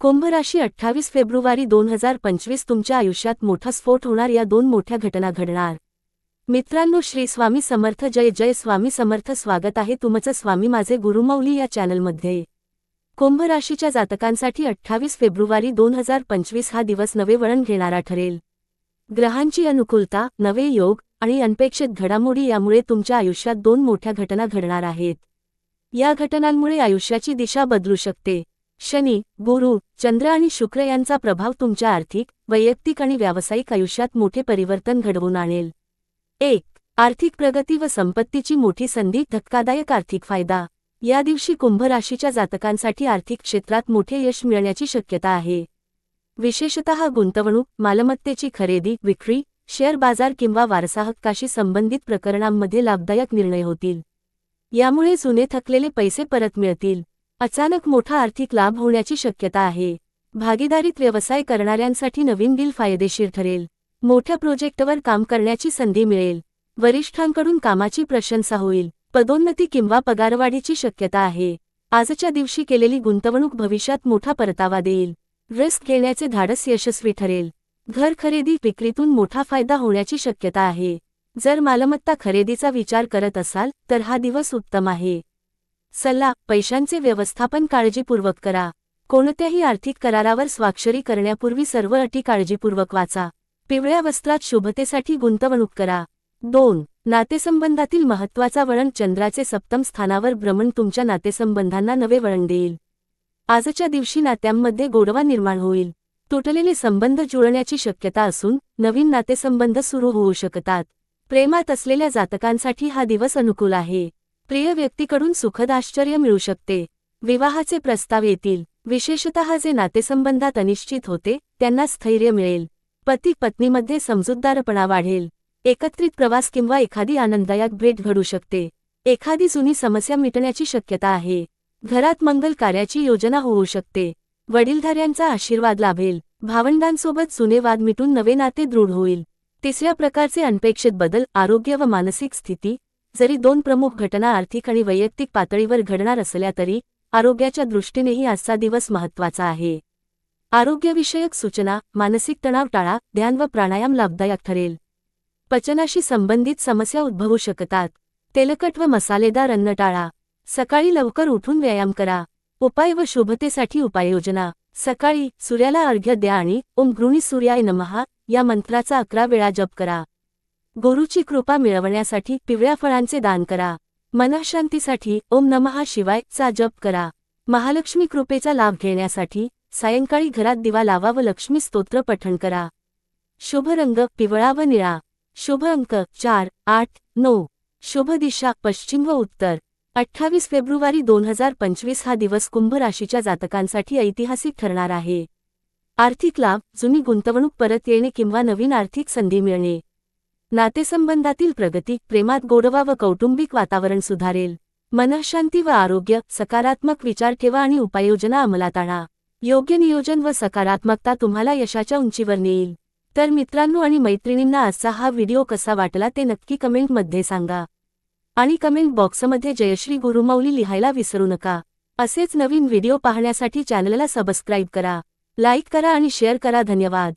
कुंभराशी अठ्ठावीस फेब्रुवारी दोन हजार पंचवीस तुमच्या आयुष्यात मोठा स्फोट होणार या दोन मोठ्या घटना घडणार. मित्रांनो श्री स्वामी समर्थ जय जय स्वामी समर्थ स्वागत आहे तुमचं स्वामी माझे गुरुमौली या चॅनलमध्ये. कुंभ राशीच्या जातकांसाठी अठ्ठावीस फेब्रुवारी दोन हजार पंचवीस हा दिवस नवे वळण घेणारा ठरेल. ग्रहांची अनुकूलता नवे योग आणि अनपेक्षित घडामोडी यामुळे तुमच्या आयुष्यात दोन मोठ्या घटना घडणार आहेत. या घटनांमुळे आयुष्याची दिशा बदलू शकते. शनी गुरु चंद्र आणि शुक्र यांचा प्रभाव तुमच्या आर्थिक वैयक्तिक आणि व्यावसायिक आयुष्यात मोठे परिवर्तन घडवून आणेल. एक आर्थिक प्रगती व संपत्तीची मोठी संधी धक्कादायक आर्थिक फायदा. या दिवशी कुंभ राशीच्या जातकांसाठी आर्थिक क्षेत्रात मोठे यश मिळण्याची शक्यता आहे. विशेषतः गुंतवणूक मालमत्तेची खरेदी विक्री शेअर बाजार किंवा वारसाहक्काशी संबंधित प्रकरणांमध्ये लाभदायक निर्णय होतील. यामुळे जुने थकलेले पैसे परत मिळतील. अचानक मोठा आर्थिक लाभ होण्याची शक्यता आहे. भागीदारीत व्यवसाय करणाऱ्यांसाठी नवीन डील फायदेशीर ठरेल. मोठ्या प्रोजेक्टवर काम करण्याची संधी मिळेल. वरिष्ठांकडून कामाची प्रशंसा होईल. पदोन्नती किंवा पगारवाढीची शक्यता आहे. आजच्या दिवशी केलेली गुंतवणूक भविष्यात मोठा परतावा देईल. रिस्क घेण्याचे धाडस यशस्वी ठरेल. घर खरेदी विक्रीतून मोठा फायदा होण्याची शक्यता आहे. जर मालमत्ता खरेदीचा विचार करत असाल तर हा दिवस उत्तम आहे. सल्ला पैशांचे व्यवस्थापन काळजीपूर्वक करा. कोणत्याही आर्थिक करारावर स्वाक्षरी करण्यापूर्वी सर्व अटी काळजीपूर्वक वाचा. पिवळ्या वस्त्रात शुभतेसाठी गुंतवणूक करा. दोन नातेसंबंधातील महत्त्वाचा वळण चंद्राचे सप्तम स्थानावर भ्रमण तुमच्या नातेसंबंधांना नवे वळण देईल. आजच्या दिवशी नात्यांमध्ये गोडवा निर्माण होईल. तुटलेले संबंध जुळण्याची शक्यता असून नवीन नातेसंबंध सुरू होऊ शकतात. प्रेमात असलेल्या जातकांसाठी हा दिवस अनुकूल आहे. प्रिय व्यक्तीकडून सुखद आश्चर्य मिळू शकते. विवाहाचे प्रस्ताव येतील. विशेषतः जे नातेसंबंधात अनिश्चित होते त्यांना स्थैर्य मिळेल. पती पत्नीमध्ये समजूतदारपणा वाढेल. एकत्रित प्रवास किंवा एखादी आनंददायक भेट घडू शकते. एखादी जुनी समस्या मिटण्याची शक्यता आहे. घरात मंगल कार्याची योजना होऊ शकते. वडीलधाऱ्यांचा आशीर्वाद लाभेल. भावंडांसोबत जुने वाद मिटून नवे नाते दृढ होईल. तिसऱ्या प्रकारचे अनपेक्षित बदल आरोग्य व मानसिक स्थिती जरी दोन प्रमुख घटना आर्थिक आणि वैयक्तिक पातळीवर घडणार असल्या तरी आरोग्याच्या दृष्टीनेही आजचा दिवस महत्त्वाचा आहे. आरोग्यविषयक सूचना मानसिक तणाव टाळा ध्यान व प्राणायाम लाभदायक ठरेल. पचनाशी संबंधित समस्या उद्भवू शकतात. तेलकट व मसालेदार अन्न टाळा. सकाळी लवकर उठून व्यायाम करा. उपाय व शुभतेसाठी उपाययोजना. सकाळी सूर्याला अर्घ्य द्या आणि ओम गृणी सूर्याय नमहा या मंत्राचा अकरा वेळा जप करा. गुरुची कृपा मिळवण्यासाठी पिवळ्या फळांचे दान करा. मनःशांतीसाठी ओम नमहा शिवाय चा जप करा. महालक्ष्मी कृपेचा लाभ घेण्यासाठी सायंकाळी घरात दिवा लावा व लक्ष्मी स्तोत्र पठण करा. शुभ रंग पिवळा व निळा. शुभ अंक चार आठ नऊ. शुभ दिशा पश्चिम व उत्तर. अठ्ठावीस फेब्रुवारी दोन हजार पंचवीस हा दिवस कुंभ राशीच्या जातकांसाठी ऐतिहासिक ठरणार आहे. आर्थिक लाभ जुनी गुंतवणूक परत येणे किंवा नवीन आर्थिक संधी मिळणे. नातेसंबंधातील प्रगती प्रेमात गोडवा व कौटुंबिक वातावरण सुधारेल. मनःशांती व आरोग्य सकारात्मक विचार ठेवा आणि उपाययोजना अंमलात आणा. योग्य नियोजन व सकारात्मकता तुम्हाला यशाच्या उंचीवर नेईल. तर मित्रांनो आणि मैत्रिणींना आजचा हा व्हिडिओ कसा वाटला ते नक्की कमेंटमध्ये सांगा. आणि कमेंट बॉक्समध्ये जयश्री गुरुमौली लिहायला विसरू नका. असेच नवीन व्हिडिओ पाहण्यासाठी चॅनलला सबस्क्राईब करा. लाईक करा आणि शेअर करा. धन्यवाद.